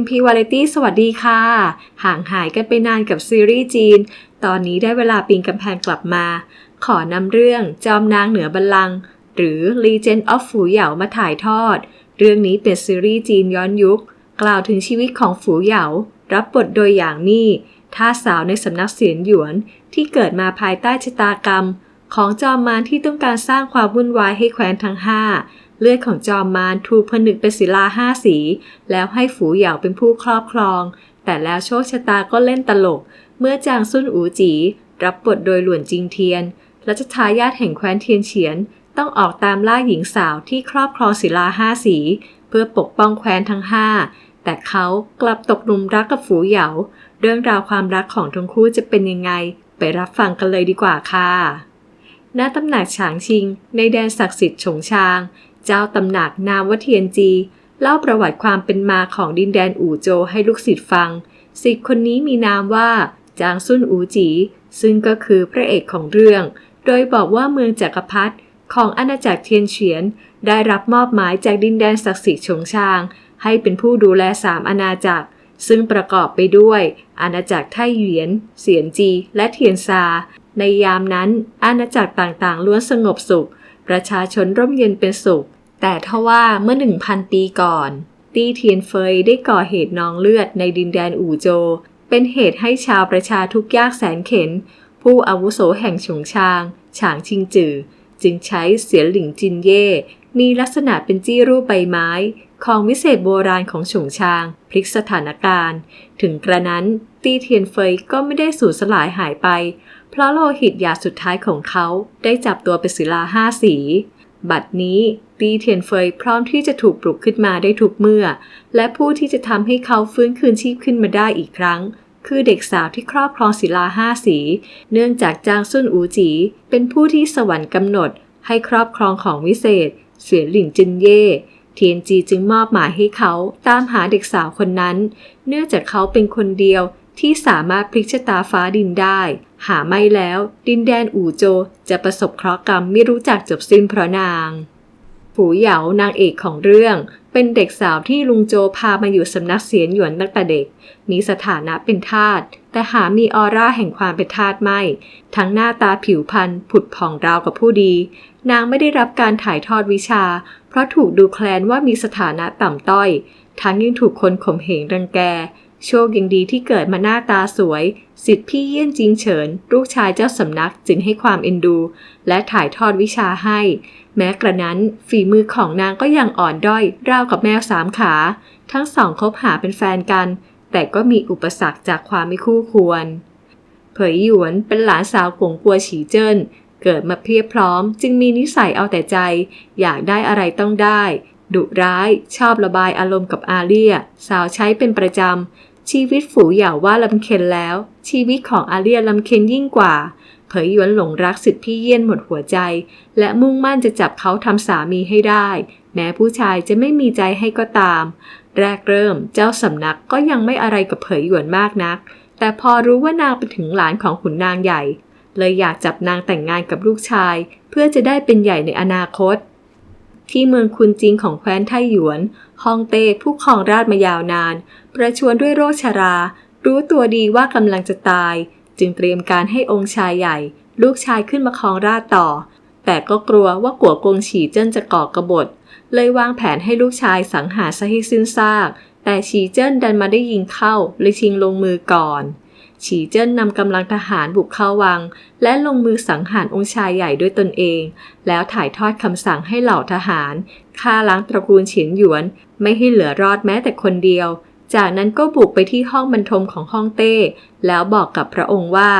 MP Variety สวัสดีค่ะ ห่างหายกันไปนานกับซีรีส์จีน ตอนนี้ได้เวลาปีนกำแพงกลับมา ขอนำเรื่องจอมนางเหนือบัลลังก์หรือ Legend of ฝูเหยามาถ่ายทอด เรื่องนี้เป็นซีรีส์จีนย้อนยุค กล่าวถึงชีวิตของฝูเหยา รับบทโดยอย่างมี่ท่าสาวในสำนักเสียนหยวนที่เกิดมาภายใต้ชะตากรรม ของจอมมารที่ต้องการสร้างความวุ่นวายให้แคว้นทั้งห้า เลือดของจอมมารถูกผนึกเป็นศิลาห้าสี แล้วให้ฝูเหยาเป็นผู้ครอบครอง แต่แล้วโชคชะตาก็เล่นตลก เมื่อจางซุนอูจี รับบทโดยหลวนจิงเทียนรัชทายาทแห่งแคว้นเทียนเฉียน ต้องออกตามล่าหญิงสาวที่ครอบครองศิลาห้าสี เพื่อปกป้องแคว้นทั้งห้าแต่เขากลับตกหลุมรักกับฝูเหยา เรื่องราวความรักของทั้งคู่จะเป็นยังไง ไปรับฟังกันเลยดีกว่าค่ะณตำหนักฉางชิง ในแดนศักดิ์สิทธิ์ฉงชาง เจ้าตำหนักนามวเทียนจี เล่าประวัติความเป็นมาของดินแดนอู่โจวให้ลูกศิษย์ฟัง ศิษย์คนนี้มีนามว่า จางซุนอูจี ซึ่งก็คือพระเอกของเรื่อง โดยบอกว่าเมืองจักรพรรดิของอาณาจักรเทียนเฉียน ได้รับมอบหมายจากดินแดนศักดิ์สิทธิ์ฉงชาง ให้เป็นผู้ดูแลสามอาณาจักร ซึ่งประกอบไปด้วย อาณาจักรไทเหวียน เสียนจี และเทียนซา ในยามนั้น อาณาจักรต่างๆ ล้วนสงบสุข ประชาชนร่มเย็นเป็นสุข แต่ทว่าเมื่อหนึ่งพันปีก่อน ตี้เทียนเฟยได้ก่อเหตุนองเลือดในดินแดนอู่โจ เป็นเหตุให้ชาวประชาทุกยากแสนเข็น ผู้อาวุโสแห่งฉงชาง ฉางชิงจือ จึงใช้เสียหลิงจินเย่มีลักษณะเป็นจี้รูปใบไม้ ของวิเศษโบราณของฉงชางพลิกสถานการณ์ ถึงกระนั้นตี้เทียนเฟยก็ไม่ได้สูญสลายหายไป เพราะโลหิตยาสุดท้ายของเขาได้จับตัวเป็นศิลาห้าสี บัดนี้ตีเทียนเฟยพร้อมที่จะถูกปลุกขึ้นมาได้ทุกเมื่อ และผู้ที่จะทำให้เขาฟื้นคืนชีพขึ้นมาได้อีกครั้ง คือเด็กสาวที่ครอบครองศิลาห้าสี เนื่องจากจางซุนอูจี เป็นผู้ที่สวรรค์กำหนด ให้ครอบครองของวิเศษ เสียหลินจินเย่ เทียนจีจึงมอบหมายให้เขาตามหาเด็กสาวคนนั้น เนื่องจากเขาเป็นคนเดียวที่สามารถพลิกชะตาฟ้าดินได้ หาไม่แล้ว ดินแดนอู่โจจะประสบเคราะห์กรรมไม่รู้จักจบสิ้นเพราะนาง ผูเหยานางเอกของเรื่อง เป็นเด็กสาวที่ลุงโจพามาอยู่สำนักเสียนหยวนตั้งแต่เด็ก มีสถานะเป็นทาส แต่หามีออร่าแห่งความเป็นทาสไม่ ทั้งหน้าตาผิวพรรณผุดผ่องราวกับผู้ดี นางไม่ได้รับการถ่ายทอดวิชา เพราะถูกดูแคลนว่ามีสถานะต่ำต้อย ทั้งยังถูกคนข่มเหงรังแก โชคยังดีที่เกิดมาหน้าตาสวย สิทธิพี่เยี่ยนจิงเฉิน ลูกชายเจ้าสำนักจึงให้ความเอ็นดู และถ่ายทอดวิชาให้ แม้กระนั้นฝีมือของนางก็ยังอ่อนด้อยราวกับแมวสามขา ทั้งสองคบหาเป็นแฟนกัน แต่ก็มีอุปสรรคจากความไม่คู่ควร เผยหยวนเป็นหลานสาวกงกัวฉีเจิ้นเกิดมาเพียบพร้อม จึงมีนิสัยเอาแต่ใจ อยากได้อะไรต้องได้ ดุร้าย ชอบระบายอารมณ์กับอาเลีย สาวใช้เป็นประจำ ชีวิตฝูเหย่าว่าลำเค็นแล้ว ชีวิตของอาเลียลำเค็นยิ่งกว่า เผยหยวนหลงรักสิทธิพี่เยี่ยนหมดหัวใจ และมุ่งมั่นจะจับเขาทำสามีให้ได้ แม้ผู้ชายจะไม่มีใจให้ก็ตาม แรกเริ่มเจ้าสำนักก็ยังไม่อะไรกับเผยหยวนมากนัก แต่พอรู้ว่านางไปถึงหลานของขุนนางใหญ่ เลยอยากจับนางแต่งงานกับลูกชาย เพื่อจะได้เป็นใหญ่ในอนาคต ที่เมืองคุนจิงของแคว้นไทหยวนฮองเต้ผู้ครองราชมายาวนาน ประชวนด้วยโรคชรา รู้ตัวดีว่ากำลังจะตาย จึงเตรียมการให้องค์ชายใหญ่ ลูกชายขึ้นมาครองราชต่อ แต่ก็กลัวว่ากัวกงฉีเจิ้นจะก่อกระบฏ เลยวางแผนให้ลูกชายสังหารซะให้สิ้นซาก แต่ฉีเจิ้นดันมาได้ยิงเข้าเลยชิงลงมือก่อน ฉีเจิ้นนำกำลังทหารบุกเข้าวัง และลงมือสังหารองค์ชายใหญ่ด้วยตนเอง แล้วถ่ายทอดคำสั่งให้เหล่าทหารฆ่าล้างตระกูลเฉียนหยวน ไม่ให้เหลือรอดแม้แต่คนเดียว จากนั้นก็บุกไปที่ห้องบรรทมของห้องเต้ แล้วบอกกับพระองค์ว่า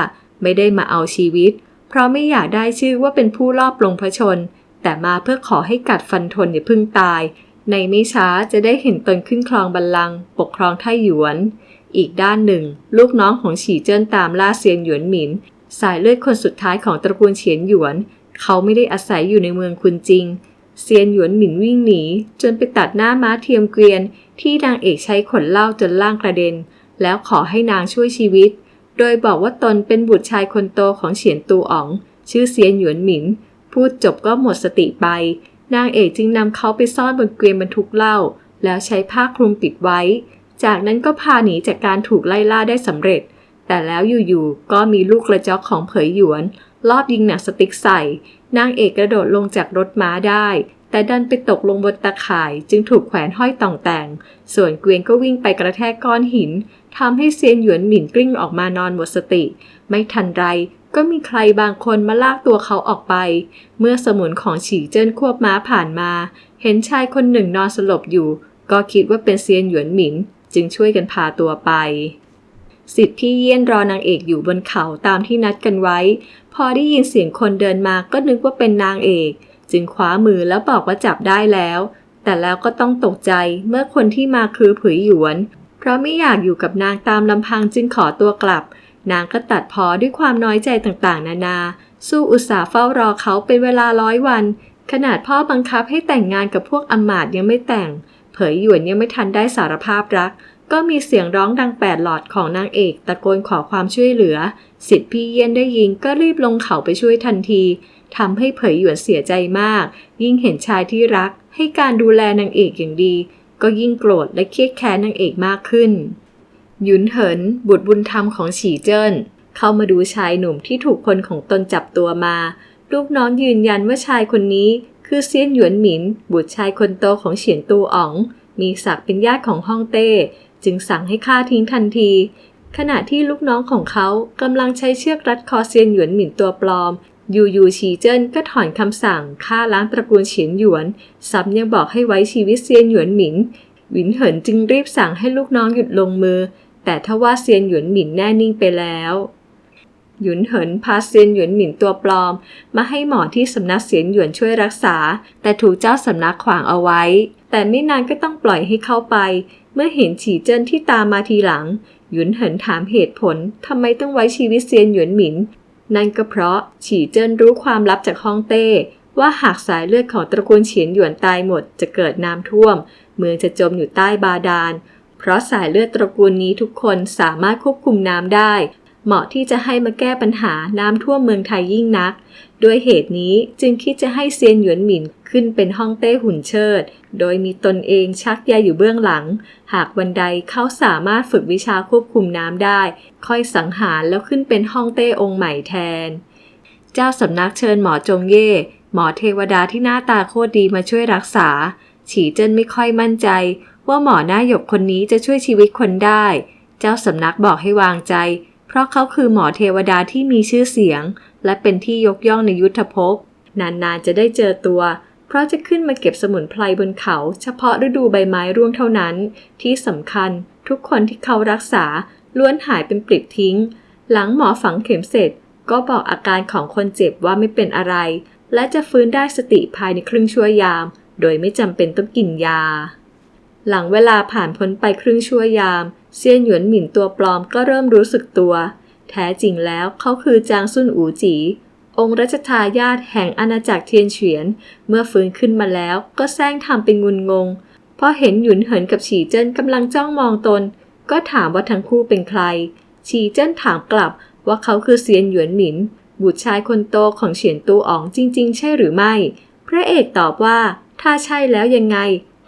ไม่ได้มาเอาชีวิต เพราะไม่อยากได้ชื่อว่าเป็นผู้ลอบลงพระชน แต่มาเพื่อขอให้กัดฟันทนอย่าเพึ่งตาย ในไม่ช้าจะได้เห็นตนขึ้นครองบัลลังก์ปกครองไทหยวน อีกด้านหนึ่ง ลูกน้องของฉีเจิ้นตามล่าเซียนหยวนหมิน สายเลือดคนสุดท้ายของตระกูลเฉียนหยวน เขาไม่ได้อาศัยอยู่ในเมืองคุนจริง เซียนหยวนหมินวิ่งหนี จนไปตัดหน้าม้าเทียมเกวียน ที่นางเอกใช้ขนเหล้าจนล่างกระเด็น แล้วขอให้นางช่วยชีวิต โดยบอกว่าตนเป็นบุตรชายคนโตของเฉียนตูอ๋อง ชื่อเซียนหยวนหมิน พูดจบก็หมดสติไป นางเอกจึงนำเขาไปซ่อนบนเกวียนบรรทุกเหล้าแล้วใช้ผ้าคลุมปิดไว้ จากนั้นก็พาหนีจากการถูกไล่ล่าได้สำเร็จ แต่แล้วอยู่ๆก็มีลูกกระจอกของเผยหยวน ลอบยิงหนังสติ๊กใส่ นางเอกกระโดดลงจากรถม้าได้ แต่ดันไปตกลงบนตะข่ายจึงถูกแขวนห้อยต่องแต่ง ส่วนเกวียนก็วิ่งไปกระแทกก้อนหินทำให้เซียนหยวนหมิ่นกลิ้งออกมานอนหมดสติ ไม่ทันไรก็มีใครบางคนมาลากตัวเขาออกไป เมื่อสมุนของฉีเจิ้นควบม้าผ่านมา เห็นชายคนหนึ่งนอนสลบอยู่ ก็คิดว่าเป็นเซียนหยวนหมิน จึงช่วยกันพาตัวไป สิทธิ์พี่เยี่ยนรอนางเอกอยู่บนเขาตามที่นัดกันไว้ พอได้ยินเสียงคนเดินมาก็นึกว่าเป็นนางเอก จึงคว้ามือแล้วบอกว่าจับได้แล้ว แต่แล้วก็ต้องตกใจเมื่อคนที่มาคือผือหยวน เพราะไม่อยากอยู่กับนางตามลำพังจึงขอตัวกลับ นางก็ตัดพอด้วยความน้อยใจต่างๆ นานา สู้อุตสาห์เฝ้ารอเขาเป็นเวลาร้อยวันขนาดพ่อบังคับให้แต่งงานกับพวกอมาตย์ยังไม่แต่ง เผยหยวนยังไม่ทันได้สารภาพรัก ก็มีเสียงร้องดังแปดหลอดของนางเอกตะโกนขอความช่วยเหลือ สิทธิพี่เยี่ยนได้ยินก็รีบลงเขาไปช่วยทันทีทำให้เผยหยวนเสียใจมาก ยิ่งเห็นชายที่รัก ให้การดูแลนางเอกอย่างดี ก็ยิ่งโกรธและเครียดแค้นนางเอกมากขึ้น หยุนเหิน บุตรบุญธรรมของฉีเจิ้น เข้ามาดูชายหนุ่มที่ถูกคนของตนจับตัวมา ลูกน้องยืนยันว่าชายคนนี้ คือเซียนหยวนหมิน บุตรชายคนโตของเฉียนตูอ๋อง มีศักดิ์เป็นญาติของฮ่องเต้ จึงสั่งให้ฆ่าทิ้งทันที ขณะที่ลูกน้องของเขากำลังใช้เชือกรัดคอเซียนหยวนหมินตัวปลอมยูยูฉีเจิ้นก็ถอนคำสั่งฆ่าล้างตระกูลเฉียนหยวนซ้ำยังบอกให้ไว้ชีวิตเซียนหยวนหมิน หวินเหินจึงรีบสั่งให้ลูกน้องหยุดลงมือ แต่ทว่าเซียนหยวนหมินแน่นิ่งไปแล้ว หยุนเหินพาเซียนหยวนหมินตัวปลอม มาให้หมอที่สำนักเซียนหยวนช่วยรักษา แต่ถูกเจ้าสำนักขวางเอาไว้ แต่ไม่นานก็ต้องปล่อยให้เข้าไป เมื่อเห็นฉีเจิ้นที่ตามมาทีหลัง หยุนเหินถามเหตุผลทำไมต้องไว้ชีวิตเซียนหยวนหมิน นั่นก็เพราะฉีเจิ้นรู้ความลับจากฮ่องเต้ ว่าหากสายเลือดของตระกูลเฉียนหยวนตายหมดจะเกิดน้ำท่วม เมืองจะจมอยู่ใต้บาดาลเพราะสายเลือดตระกูลนี้ทุกคนสามารถควบคุมน้ำได้ เหมาะที่จะให้มาแก้ปัญหาน้ำท่วมเมืองไทยยิ่งนัก ด้วยเหตุนี้จึงคิดจะให้เซียนหยวนหมินขึ้นเป็นฮ่องเต้หุ่นเชิด โดยมีตนเองชักใยอยู่เบื้องหลัง หากวันใดเขาสามารถฝึกวิชาควบคุมน้ำได้ ค่อยสังหารแล้วขึ้นเป็นฮ่องเต้องค์ใหม่แทน เจ้าสำนักเชิญหมอจงเย่หมอเทวดาที่หน้าตาโคตรดีมาช่วยรักษา ฉีเจิ้นไม่ค่อยมั่นใจ ว่าหมอหน้าหยกคนนี้จะช่วยชีวิตคนได้ เจ้าสำนักบอกให้วางใจ เพราะเขาคือหมอเทวดาที่มีชื่อเสียง และเป็นที่ยกย่องในยุทธภพ นานๆจะได้เจอตัว เพราะจะขึ้นมาเก็บสมุนไพรบนเขา เฉพาะฤดูใบไม้ร่วงเท่านั้น ที่สำคัญ ทุกคนที่เขารักษาล้วนหายเป็นปลิดทิ้ง หลังหมอฝังเข็มเสร็จ ก็บอกอาการของคนเจ็บว่าไม่เป็นอะไร และจะฟื้นได้สติภายในครึ่งชั่วยาม โดยไม่จำเป็นต้องกินยา หลังเวลาผ่านพ้นไปครึ่งชั่วยาม เซียนหยวนหมิ่นตัวปลอมก็เริ่มรู้สึกตัว แท้จริงแล้วเขาคือจางซุนอูจี องค์รัชทายาทแห่งอาณาจักรเทียนเฉียน เมื่อฟื้นขึ้นมาแล้วก็แซงทำเป็นงุนงงเพราะเห็นหยุนเหินกับฉีเจิ้นกำลังจ้องมองตน ก็ถามว่าทั้งคู่เป็นใคร ฉีเจิ้นถามกลับว่าเขาคือเซียนหยวนหมิน บุตรชายคนโตของเฉียนตูอ๋องจริง ๆ ใช่หรือไม่ พระเอกตอบว่า ถ้าใช่แล้วยังไง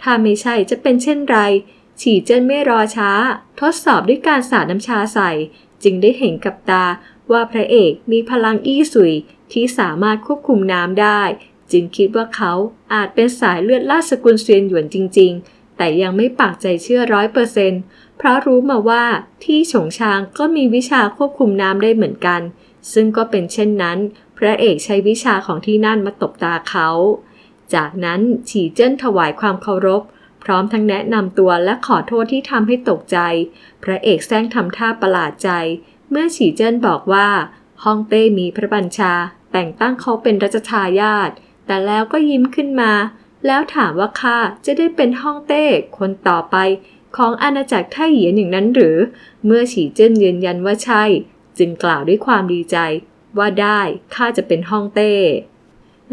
ถ้าไม่ใช่จะเป็นเช่นไร ฉีเจิ้นไม่รอช้า ทดสอบด้วยการสาดน้ำชาใส่ จึงได้เห็นกับตาว่าพระเอกมีพลังอี้สุยที่สามารถควบคุมน้ำได้ จึงคิดว่าเขาอาจเป็นสายเลือดราสกุลเซียนหยวนจริง ๆ แต่ยังไม่ปากใจเชื่อร้อยเปอร์เซนต์เพราะรู้มาว่าที่ฉงชางก็มีวิชาควบคุมน้ำได้เหมือนกัน ซึ่งก็เป็นเช่นนั้น พระเอกใช้วิชาของที่นั่นมาตบตาเขา จากนั้นฉีเจิ้นถวายความเคารพ พร้อมทั้งแนะนำตัวและขอโทษที่ทำให้ตกใจ พระเอกแซงทำท่าประหลาดใจ เมื่อฉีเจิ้นบอกว่าฮ่องเต้มีพระบัญชา แต่งตั้งเขาเป็นรัชทายาทแต่แล้วก็ยิ้มขึ้นมา แล้วถามว่าข้าจะได้เป็นฮ่องเต้คนต่อไป ของอาณาจักรไทเหยียนอย่างนั้นหรือ เมื่อฉีเจิ้นยืนยันว่าใช่ จึงกล่าวด้วยความดีใจ ว่าได้ข้าจะเป็นฮ่องเต้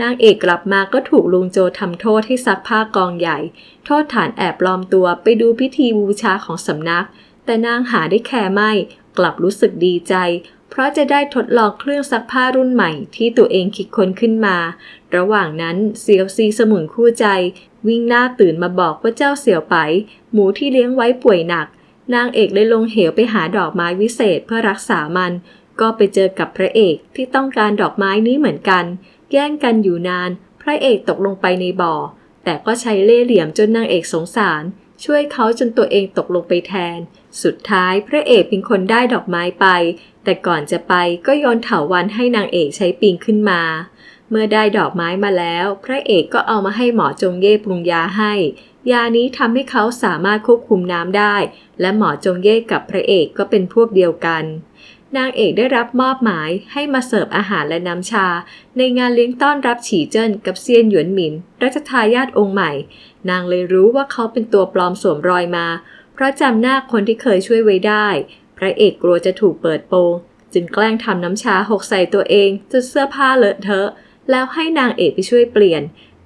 นางเอกกลับมาก็ถูกลุงโจทำโทษให้ซักผ้ากองใหญ่ โทษฐานแอบปลอมตัวไปดูพิธีบูชาของสำนัก แต่นางหาได้แค่ไม่ กลับรู้สึกดีใจ เพราะจะได้ทดลองเครื่องซักผ้ารุ่นใหม่ที่ตัวเองคิดค้นขึ้นมา ระหว่างนั้นเซียวซีสมุนคู่ใจ วิ่งหน้าตื่นมาบอกว่าเจ้าเสี่ยวไป หมูที่เลี้ยงไว้ป่วยหนัก นางเอกเลยลงเหวไปหาดอกไม้วิเศษเพื่อรักษามัน ก็ไปเจอกับพระเอกที่ต้องการดอกไม้นี้เหมือนกัน แย่งกันอยู่นาน พระเอกตกลงไปในบ่อ แต่ก็ใช้เล่ห์เหลี่ยมจนนางเอกสงสาร ช่วยเขาจนตัวเองตกลงไปแทน สุดท้ายพระเอกเป็นคนได้ดอกไม้ไป แต่ก่อนจะไปก็โยนเถาวันให้นางเอกใช้ปีนขึ้นมา เมื่อได้ดอกไม้มาแล้ว พระเอกก็เอามาให้หมอจงเย่ปรุงยาให้ ยานี้ทำให้เขาสามารถควบคุมน้ำได้ และหมอจงเย่กับพระเอกก็เป็นพวกเดียวกัน นางเอกได้รับมอบหมายให้มาเสิร์ฟอาหารและน้ำชา ในงานเลี้ยงต้อนรับฉีเจิ้นกับเซียนหยวนหมินรัชทายาทองค์ใหม่ นางเลยรู้ว่าเขาเป็นตัวปลอมสวมรอยมา เพราะจำหน้าคนที่เคยช่วยไว้ได้ พระเอกกลัวจะถูกเปิดโปง จึงแกล้งทำน้ำชาหกใส่ตัวเองจนเสื้อผ้าเลอะเทอะ แล้วให้นางเอกไปช่วยเปลี่ยน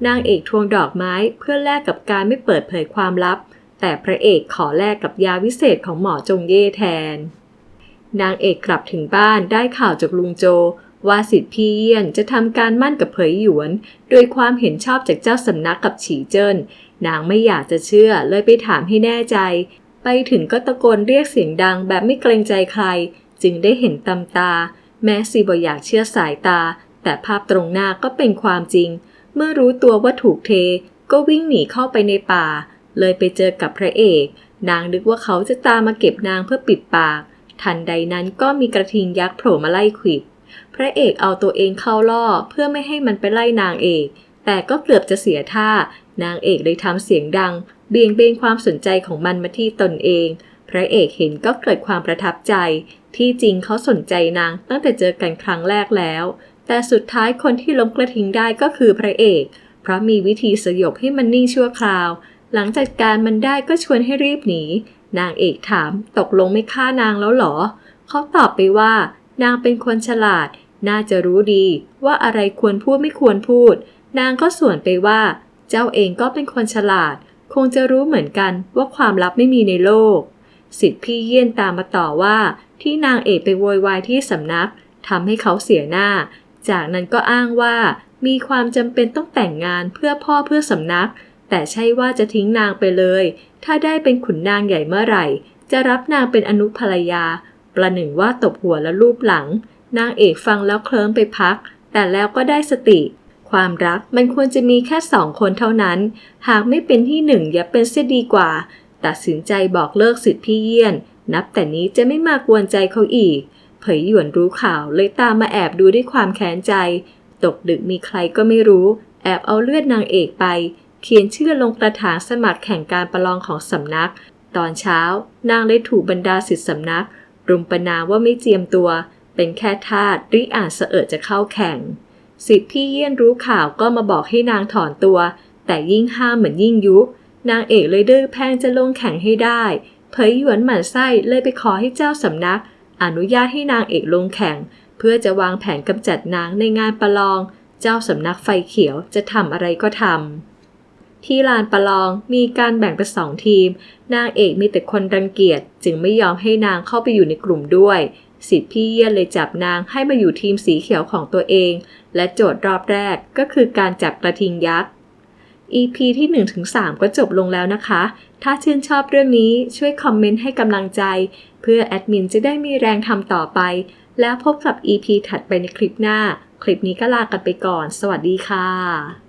นางเอกทวงดอกไม้เพื่อแลกกับการไม่เปิดเผยความลับ แต่พระเอกขอแลกกับยาวิเศษของหมอจงเย่แทน นางเอกกลับถึงบ้านได้ข่าวจากลุงโจ ว่าสิทธิพี่เยี่ยนจะทำการมั่นกับเผยหยวน โดยความเห็นชอบจากเจ้าสำนักกับฉีเจิ้น นางไม่อยากจะเชื่อเลยไปถามให้แน่ใจ ไปถึงก็ตะโกนเรียกเสียงดังแบบไม่เกรงใจใคร จึงได้เห็นตำตา แม้ซีบอยากเชื่อสายตา แต่ภาพตรงหน้าก็เป็นความจริง เมื่อรู้ตัวว่าถูกเท ก็วิ่งหนีเข้าไปในป่า เลยไปเจอกับพระเอก นางนึกว่าเขาจะตามมาเก็บนางเพื่อปิดปาก ทันใดนั้นก็มีกระทิงยักษ์โผล่มาไล่ขวิด พระเอกเอาตัวเองเข้าล่อเพื่อไม่ให้มันไปไล่นางเอก แต่ก็เกือบจะเสียท่า นางเอกเลยทำเสียงดัง เบี่ยงเบนความสนใจของมันมาที่ตนเอง พระเอกเห็นก็เกิดความประทับใจ ที่จริงเขาสนใจนางตั้งแต่เจอกันครั้งแรกแล้ว แต่สุดท้ายคนที่ล้มกระทิงได้ก็คือพระเอก เพราะมีวิธีสยบให้มันนิ่งชั่วคราว หลังจากการมันได้ก็ชวนให้รีบหนี นางเอกถามตกลงไม่ฆ่านางแล้วหรอ เขาตอบไปว่า นางเป็นคนฉลาด น่าจะรู้ดีว่าอะไรควรพูดไม่ควรพูด นางก็สวนไปว่า เจ้าเองก็เป็นคนฉลาด คงจะรู้เหมือนกันว่าความลับไม่มีในโลก สิทธิพี่เยี่ยนตามมาต่อว่า ที่นางเอกไปโวยวายที่สำนักทำให้เขาเสียหน้า จากนั้นก็อ้างว่ามีความจำเป็นต้องแต่งงานเพื่อพ่อเพื่อสำนัก แต่ใช่ว่าจะทิ้งนางไปเลย ถ้าได้เป็นขุนนางใหญ่เมื่อไหร่ จะรับนางเป็นอนุภรรยา ประหนึ่งว่าตบหัวและรูปหลัง นางเอกฟังแล้วเคลิ้มไปพัก แต่แล้วก็ได้สติ ความรักมันควรจะมีแค่สองคนเท่านั้น หากไม่เป็นที่หนึ่งอย่าเป็นเสียดีกว่า ตัดสินใจบอกเลิกสิทธิพี่เยี่ยน นับแต่นี้จะไม่มากวนใจเขาอีก เผยหยวนรู้ข่าวเลยตามมาแอบดูด้วยความแค้นใจ ตกดึกมีใครก็ไม่รู้ แอบเอาเลือดนางเอกไป เขียนชื่อลงกระถางสมัครแข่งการประลองของสำนัก ตอนเช้านางเลยถูกบรรดาสิทธิสำนัก รุมประนามว่าไม่เจียมตัว เป็นแค่ทาสริอ่านเสอจะเข้าแข่งสิทธิพี่เยี่ยนรู้ข่าวก็มาบอกให้นางถอนตัว แต่ยิ่งห้ามเหมือนยิ่งยุนางเอกเลยดื้อแพงจะลงแข่งให้ได้ เผยหยวนหมั่นไส้เลยไปขอให้เจ้าสำนัก อนุญาตให้นางเอกลงแข่ง เพื่อจะวางแผนกำจัดนางในงานประลอง เจ้าสำนักไฟเขียวจะทำอะไรก็ทำ ที่ลานประลองมีการแบ่งเป็นสองทีม นางเอกมีแต่คนรังเกียจจึงไม่ยอมให้นางเข้าไปอยู่ในกลุ่มด้วยสิทธิพี่เยี่ยนเลยจับนางให้มาอยู่ทีมสีเขียวของตัวเอง และโจทย์รอบแรกก็คือการจับกระทิงยักษ์ EP ที่ 1-3 ก็จบลงแล้วนะคะ ถ้าชื่นชอบเรื่องนี้ช่วยคอมเมนต์ให้กำลังใจ เพื่อแอดมินจะได้มีแรงทำต่อไป แล้วพบกับ EP ถัดไปในคลิปหน้า คลิปนี้ก็ลากันไปก่อน สวัสดีค่ะ